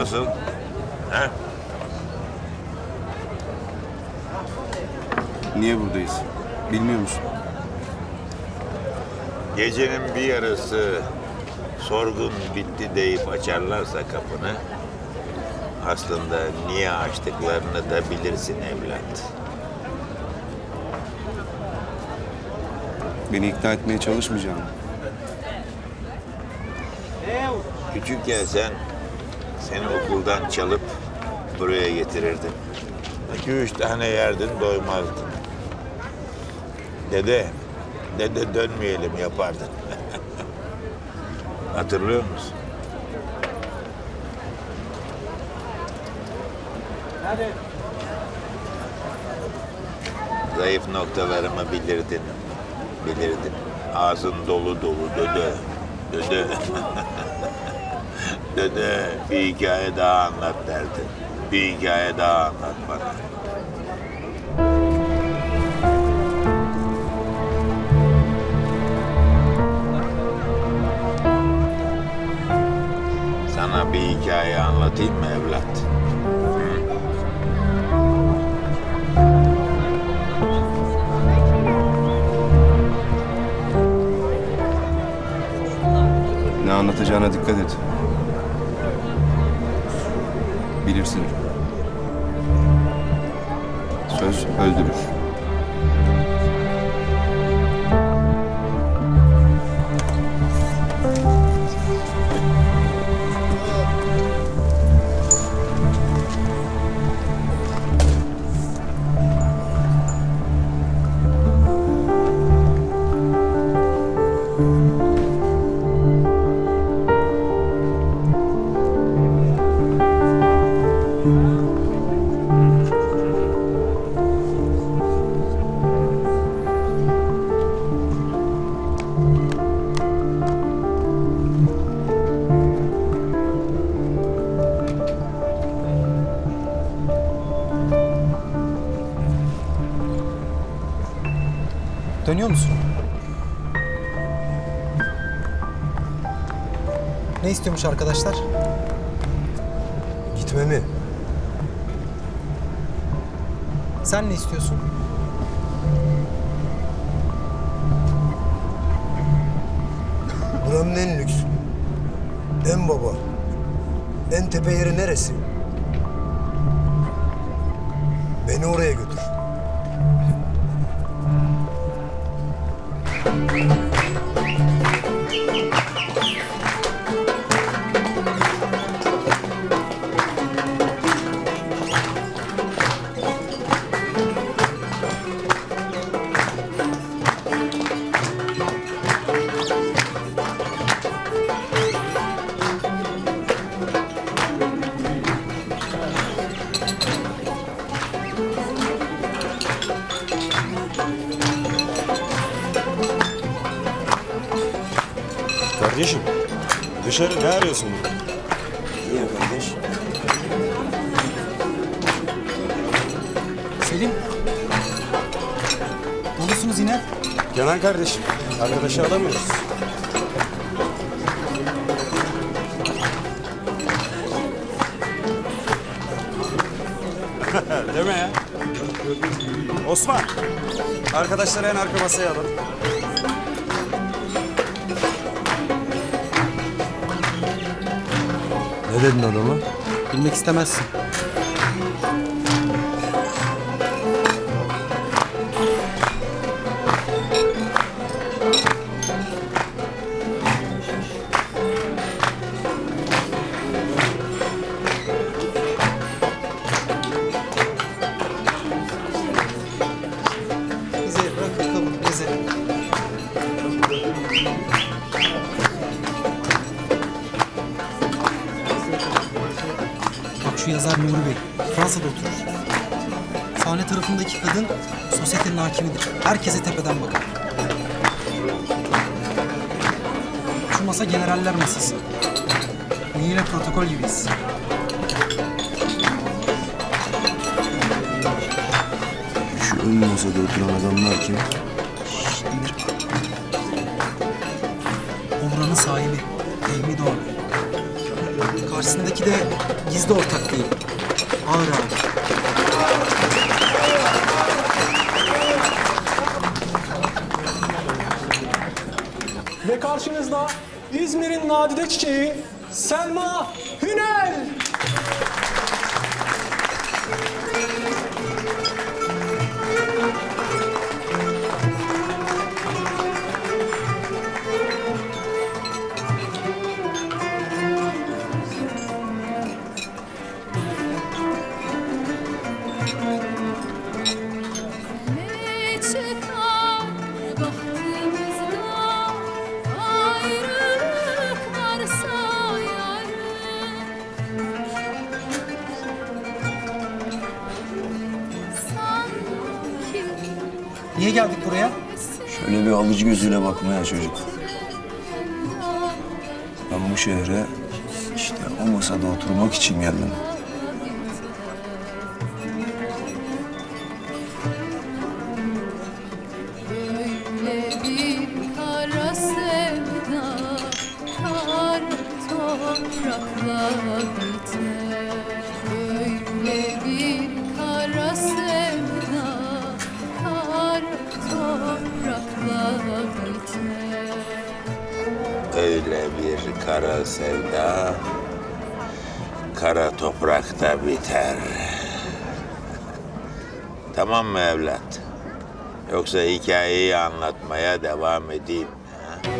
Nasıl? Ha? Niye buradayız? Bilmiyor musun? Gecenin bir yarısı sorgun bitti deyip açarlarsa kapını aslında niye açtıklarını da bilirsin evlat. Beni ikna etmeye çalışmayacağım. Küçükken sen seni okuldan çalıp buraya getirirdim. İki üç tane yerdin doymazdın. Dede, dede dönmeyelim yapardın. Hatırlıyor musun? Zayıf noktalarımı bilirdin. Bilirdin. Ağzın dolu dolu dede. Dede. Dede bir hikaye daha anlat derdi. Bir hikaye daha anlat bana. Sana bir hikaye anlatayım mı evlat? Ne anlatacağına dikkat et. Bilirsin. Söz öldürür. Dönüyor musun? Ne istiyormuş arkadaşlar? Gitmemi. Sen ne istiyorsun? Buranın en lüks, en baba, en tepe yeri neresi? Beni oraya götür. Thank you. Kardeşim, dışarı ne arıyorsun burada? Niye kardeş? Selim. Dolusunuz yine. Kenan kardeşim, arkadaşı alamıyoruz. Deme ya. Osman, arkadaşları en arka masaya alın. Ne dedin adama? Bilmek istemezsin. Fransa'da oturur. Sahne tarafındaki kadın sosyetenin hakimidir. Herkese tepeden bakar. Şu masa generaller masası. Yine protokol gibiyiz. Şu ön masada oturan adamlar kim? O buranın sahibi. Fehmi Doğan. Karşısındaki de gizli ortak değil. Abi. Ve karşınızda İzmir'in nadide çiçeği Selma Hünel. Niye geldik buraya? Şöyle bir alıcı gözüyle bakmaya çocuk. Ben bu şehre işte o masada oturmak için geldim. Sevda Kar toprakla biter Öyle bir kara sevda kara toprakta biter. Tamam mı evlat? Yoksa hikayeyi anlatmaya devam edeyim. Ha?